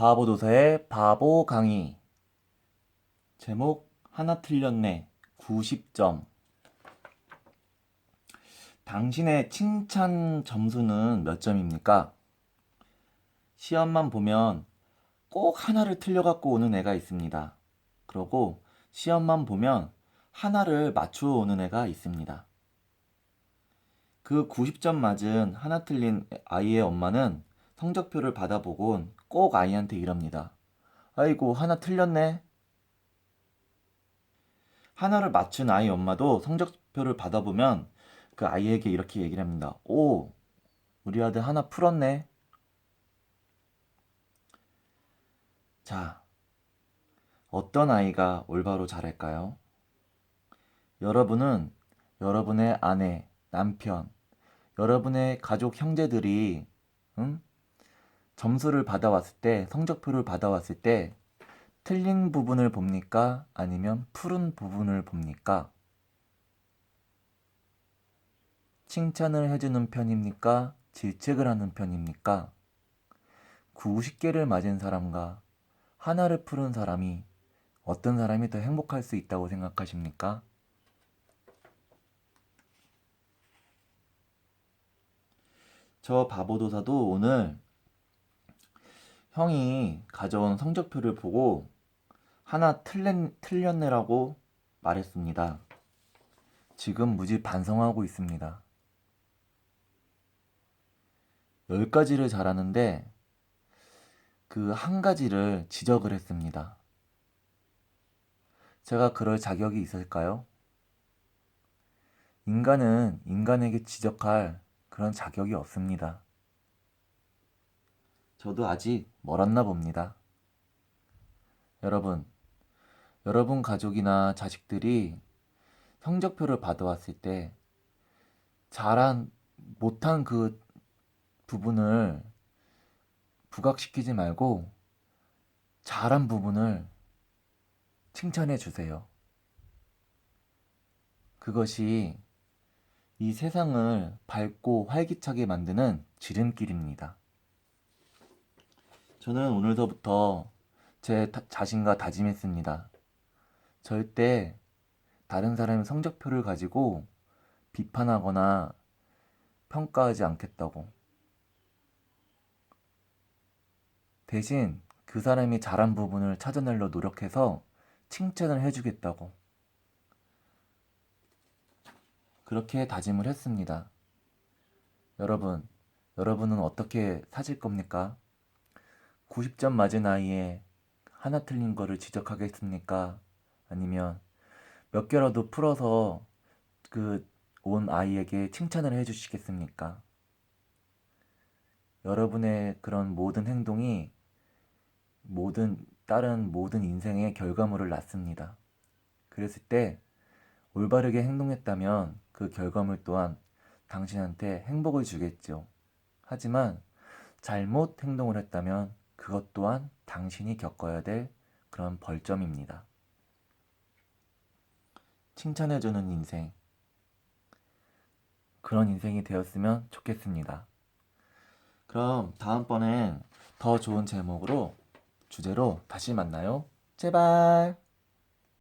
바보도사의 바보 강의 제목 하나 틀렸네 90점 당신의 칭찬 점수는 몇 점입니까? 시험만 보면 꼭 하나를 틀려갖고 오는 애가 있습니다. 그러고 시험만 보면 하나를 맞추어 오는 애가 있습니다. 그 90점 맞은 하나 틀린 아이의 엄마는 성적표를 받아보곤 꼭 아이한테 이럽니다. 아이고, 하나 틀렸네. 하나를 맞춘 아이 엄마도 성적표를 받아보면 그 아이에게 이렇게 얘기를 합니다. 오, 우리 아들 하나 풀었네. 자, 어떤 아이가 올바로 잘할까요? 여러분은 여러분의 아내, 남편, 여러분의 가족 형제들이 응? 점수를 받아왔을 때, 성적표를 받아왔을 때 틀린 부분을 봅니까? 아니면 푸른 부분을 봅니까? 칭찬을 해주는 편입니까? 질책을 하는 편입니까? 90개를 맞은 사람과 하나를 푸른 사람이 어떤 사람이 더 행복할 수 있다고 생각하십니까? 저 바보도사도 오늘 형이 가져온 성적표를 보고 하나 틀렸, 틀렸네라고 말했습니다. 지금 무지 반성하고 있습니다. 열 가지를 잘하는데 그 한 가지를 지적을 했습니다. 제가 그럴 자격이 있을까요? 인간은 인간에게 지적할 그런 자격이 없습니다. 저도 아직 멀었나 봅니다. 여러분, 여러분 가족이나 자식들이 성적표를 받아왔을 때 잘한, 못한 그 부분을 부각시키지 말고 잘한 부분을 칭찬해 주세요. 그것이 이 세상을 밝고 활기차게 만드는 지름길입니다. 저는 오늘서부터 제 다- 자신과 다짐했습니다. 절대 다른 사람의 성적표를 가지고 비판하거나 평가하지 않겠다고. 대신 그 사람이 잘한 부분을 찾아내려 노력해서 칭찬을 해주겠다고. 그렇게 다짐을 했습니다. 여러분, 여러분은 어떻게 사실 겁니까? 90점 맞은 아이에 하나 틀린 거를 지적하겠습니까? 아니면 몇 개라도 풀어서 그 온 아이에게 칭찬을 해주시겠습니까? 여러분의 그런 모든 행동이 모든 다른 모든 인생의 결과물을 낳습니다. 그랬을 때 올바르게 행동했다면 그 결과물 또한 당신한테 행복을 주겠죠. 하지만 잘못 행동을 했다면 그것 또한 당신이 겪어야 될 그런 벌점입니다. 칭찬해주는 인생. 그런 인생이 되었으면 좋겠습니다. 그럼 다음번엔 더 좋은 제목으로, 주제로 다시 만나요. 제발!